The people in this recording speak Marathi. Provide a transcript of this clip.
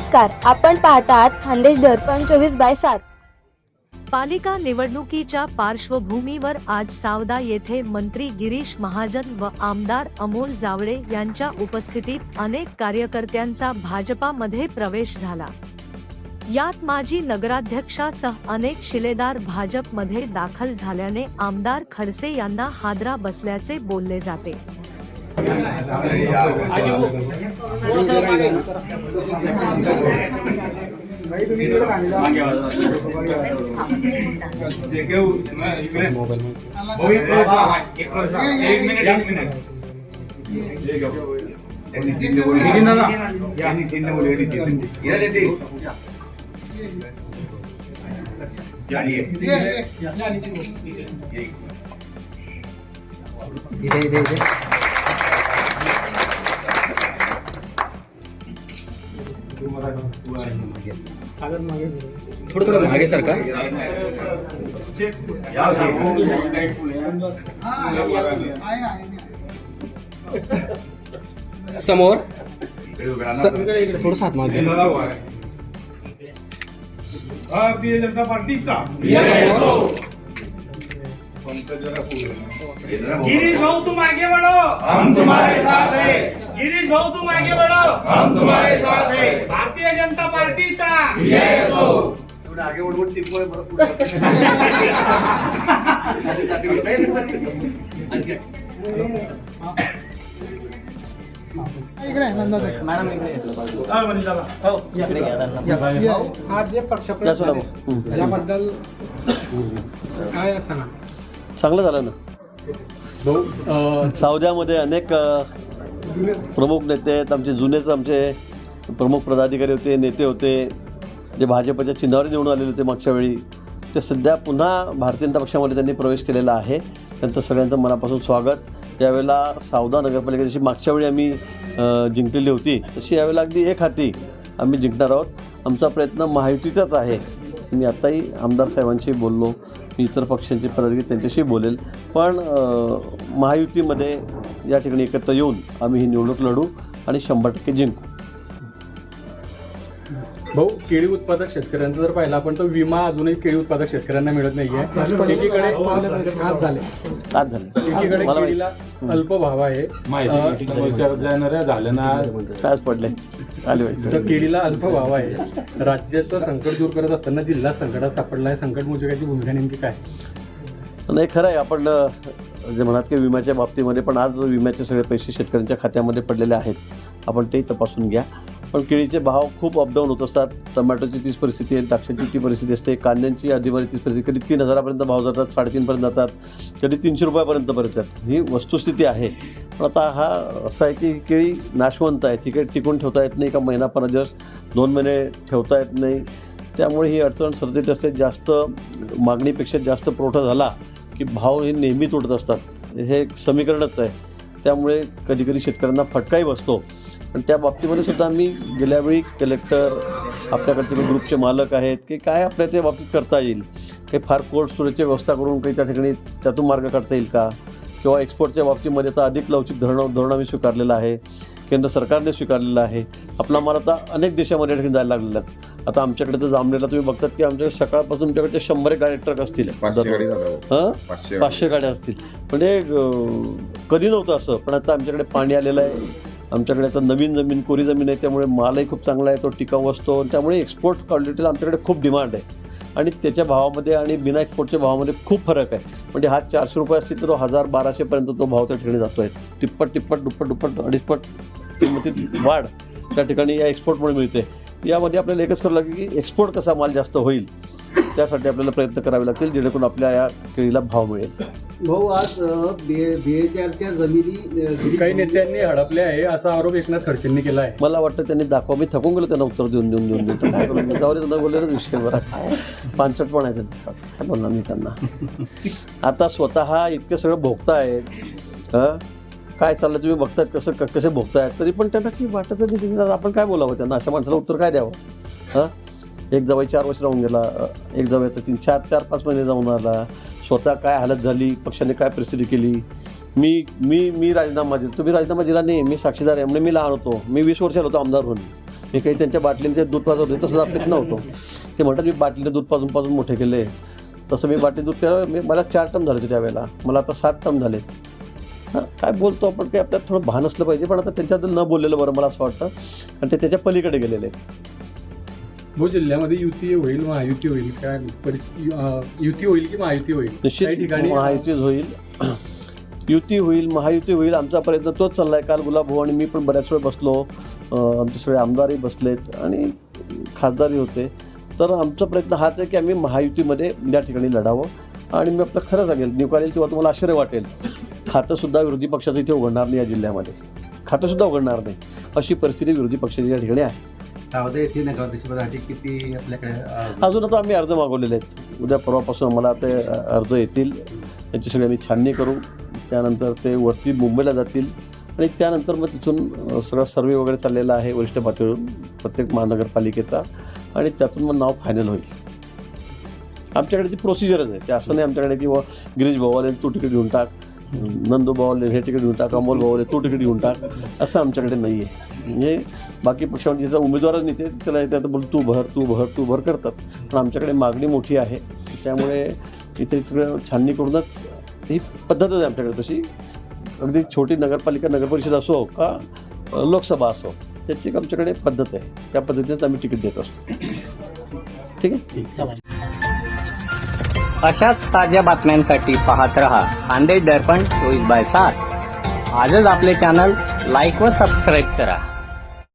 नमस्कार आपण पाहतात खानदेश दर्पण चोवीस बाय सात. पालिका निवडणुकीच्या पार्श्वभूमीवर आज सावदा येथे मंत्री गिरीश महाजन व आमदार अमोल जावळे यांच्या उपस्थितीत अनेक कार्यकर्त्यांचा भाजपामध्ये प्रवेश झाला. यात माजी नगराध्यक्षासह अनेक शिलेदार भाजपमध्ये दाखल झाल्याने आमदार खडसे यांना हादरा बसल्याचे बोलले जाते. एक मिनिट. एक मिनिट थोडं थोडं मागे सरका समोर? थोड़ा थोडं साथ मागे भारतीय जनता पार्टीचा गिरीश भाऊ तुम आगे बढ़ो हम तुम्हारे साथ है. गिरीश भाऊ तुम आगे बढ़ो हम तुम्हारे साथ है. भारतीय जनता पार्टीचा. हा, मनीषाला. आज जे झाले, याबद्दल काय सांगा चांगलं झालं ना. सावद्यामध्ये अनेक प्रमुख नेते आहेत. आमचे जुनेच आमचे प्रमुख पदाधिकारी होते नेते होते. जे भाजपच्या चिन्हावर निवडून आलेले होते मागच्या वेळी ते सध्या पुन्हा भारतीय जनता पक्षामध्ये त्यांनी प्रवेश केलेला आहे. त्यांचं सगळ्यांचं मनापासून स्वागत. यावेळेला सावदा नगरपालिका जशी मागच्या वेळी आम्ही जिंकलेली होती. तशी यावेळेला अगदी एक हाती आम्ही जिंकणार आहोत. आमचा प्रयत्न महायुतीचाच आहे. मी आत्ताही आमदार साहेबांशी बोललो मी इतर पक्षांचे पदाधिकारी त्यांच्याशी बोलेल. पण महायुतीमध्ये या ठिकाणी एकत्र येऊन आम्ही ही निवडणूक लढू आणि शंभर टक्के जिंकू. भाऊ केळी उत्पादक शेतकऱ्यांचा जर पाहिला आपण तर विमा अजूनही केळी उत्पादक शेतकऱ्यांना मिळत नाहीये. एकीकडे आज झाले. आज झालं. एकीकडे मला केळीला अल्प भाव आहे. झाल्या ना. आज पडले. तर केळीला अल्प भाव आहे. राज्याचं संकट दूर करत असताना जिल्हा संकटात सापडला आहे संकट मोजकाची भूमिका नेमकी काय? नाही खरं आहे. आपण जे म्हणात की विम्याच्या बाबतीमध्ये पण आज विम्याचे सगळे पैसे शेतकऱ्यांच्या खात्यामध्ये पडलेले आहेत. आपण तेही तपासून घ्या. पण केळीचे भाव खूप अपडाऊन होत असतात. टमाटोची तीच परिस्थिती आहे द्राक्षांची ती परिस्थिती असते कांद्यांची आधीमध्ये तीच परिस्थिती कधी तीन हजारापर्यंत भाव जातात साडेतीनपर्यंत जातात कधी तीनशे रुपयापर्यंत पर्यंत जातात ही वस्तुस्थिती आहे. पण आता हा असा आहे की केळी नाशवंत आहे. तिकडे टिकून ठेवता येत नाही का महिना पंधरा दिवस दोन महिने ठेवता येत नाही. त्यामुळे ही अडचण सर्दीत असते. जास्त मागणीपेक्षा जास्त पुरवठा झाला की भाव हे नेहमी तुटत असतात. हे एक समीकरणच आहे. त्यामुळे कधीकधी शेतकऱ्यांना फटकाही बसतो. पण त्या बाबतीमध्ये सुद्धा आम्ही गेल्या वेळी कलेक्टर आपल्याकडचे काही ग्रुपचे मालक आहेत की काय आपल्या त्या बाबतीत करता येईल? काही फार कोल्ड स्टोरेजची व्यवस्था करून काही त्या ठिकाणी त्यातून मार्ग काढता येईल का? किंवा एक्सपोर्टच्या बाबतीमध्ये आता अधिक लवचिक धोरण धोरण आम्ही स्वीकारलेलं आहे. केंद्र सरकारने स्वीकारलेलं आहे. आपला माल आता अनेक देशामध्ये या ठिकाणी जायला लागलेला आहे. आता आमच्याकडे तर जामनेरला तुम्ही बघतात की आमच्याकडे सकाळपासून तुमच्याकडे शंभर गाडी ट्रक असतील. हां? पाचशे गाड्या असतील. म्हणजे कधी नव्हतं असं. पण आता आमच्याकडे पाणी आलेलं आहे. आमच्याकडे आता नवीन जमीन कोरी जमीन आहे त्यामुळे मालही खूप चांगला आहे तो टिकाऊ असतो. त्यामुळे एक्सपोर्ट क्वालिटीला आमच्याकडे खूप डिमांड आहे. आणि त्याच्या भावामध्ये आणि बिना एक्सपोर्टच्या भावामध्ये खूप फरक आहे. म्हणजे हा चारशे रुपये असतील तर तो हजार बाराशेपर्यंत तो भाव त्या ठिकाणी जातो आहे तिप्पट तिप्पट दुप्पट दुप्पट अडीचपट किंमतीत वाढ त्या ठिकाणी या एक्सपोर्टमुळे मिळते. यामध्ये आपल्याला एकच करावं लागेल की एक्सपोर्ट कसा माल जास्त होईल? त्यासाठी आपल्याला प्रयत्न करावे लागतील जेणेकरून आपल्या या केळीला भाव मिळेल. भाऊ आज बी एच आरच्या जमिनी काही नेत्यांनी हडपले आहे असा आरोप एकनाथ खडसेंनी केला आहे. मला वाटतं त्यांनी दाखवा. मी थकून गेलो त्यांना उत्तर देऊन देऊन देऊन देऊन. तर काय करू? मी जाऊ दे, न बोललेलाच विषय बरा. काय पानसट पण आहे त्याच्यात काय बोलणार मी त्यांना? आता स्वतः इतकं सगळं भोगतायत हं? काय चाललं तुम्ही बघतायत कसं क- कसे भोगतायत? तरी पण त्यांना की वाटत नाही. आपण काय बोलावं त्यांना? अशा माणसाला उत्तर काय द्यावं? हां एक जावई चार वर्ष राहून गेला. एक जावई आता तीन चार चार पाच महिने जाऊन आला. स्वतः काय हालत झाली पक्षाने काय परिस्थिती केली? मी मी मी राजीनामा दिला तुम्ही राजीनामा दिला नाही मी साक्षीदार आहे म्हणजे मी लहान होतो. मी वीस वर्षाला होतो आमदार होऊन. मी काही त्यांच्या बाटलीने ते दूध होते तसंच आपल्यात नव्हतं. ते म्हणतात मी बाटलीने दूध पाजून पाजून मोठे केले. तसं मी बाटली दूध केलं मी मला चार टर्म झाले होते त्यावेळेला. मला आता सात टर्म झालेत. हां काय बोलतो आपण काही आपल्यात थोडं भान असलं पाहिजे पण आता त्यांच्याबद्दल न बोललेलं बरं मला असं वाटतं. आणि ते त्याच्या पलीकडे गेलेले आहेत. भाऊ जिल्ह्यामध्ये युती होईल महायुती होईल काय परिस्थिती युती होईल की महायुती होईल? काही ठिकाणी महायुतीच होईल. युती होईल महायुती होईल आमचा प्रयत्न तोच चालला आहे काल गुलाब भाऊ आणि मी पण बऱ्याच वेळ बसलो. आमचे सगळे आमदारही बसलेत आणि खासदारही होते. तर आमचा प्रयत्न हाच आहे की आम्ही महायुतीमध्ये या ठिकाणी लढावं. आणि मी आपलं खरं सांगेल निवका येईल तेव्हा तुम्हाला आश्चर्य वाटेल. खातंसुद्धा विरोधी पक्षाचं इथे उघडणार नाही या जिल्ह्यामध्ये. खातंसुद्धा उघडणार नाही. अशी परिस्थिती विरोधी पक्षाची या ठिकाणी आहे. सावदे नगराध्यक्षपदासाठी किती आपल्याकडे अजून आता आम्ही अर्ज मागवलेले आहेत. उद्या परवापासून आम्हाला ते अर्ज येतील. याची सगळी आम्ही छाननी करू. त्यानंतर ते वरती मुंबईला जातील. आणि त्यानंतर मग तिथून सगळा सर्वे वगैरे चाललेला आहे वरिष्ठ पातळीवरून प्रत्येक महानगरपालिकेचा. आणि त्यातून मग नाव फायनल होईल. आमच्याकडे ती प्रोसिजरच आहे. ते असं नाही आमच्याकडे की बुवा गिरीश भावाले तू तिकीट घेऊन टाक. नंदू हे तिकीट घेऊन टाक अमोल भावाले तू तिकीट घेऊन टाक असं आमच्याकडे नाही आहे म्हणजे बाकी पक्षामध्ये ज्याचा उमेदवारच नेते त्याला येते बोल तू भर तू भर तू भर करतात. पण आमच्याकडे मागणी मोठी आहे. त्यामुळे इथे सगळं छाननी करूनच ही पद्धतच आहे आमच्याकडे तशी. अगदी छोटी नगरपालिका नगरपरिषद असो का लोकसभा असो त्याची एक आमच्याकडे पद्धत आहे. त्या पद्धतीनेच आम्ही तिकीट देत असतो. ठीक आहे. अशाच ताज्या बातम्यांसाठी पाहत रहा. खानदेश दर्पण चोवीस बाय सात. आजच आपले चॅनल लाईक व सबस्क्राईब करा.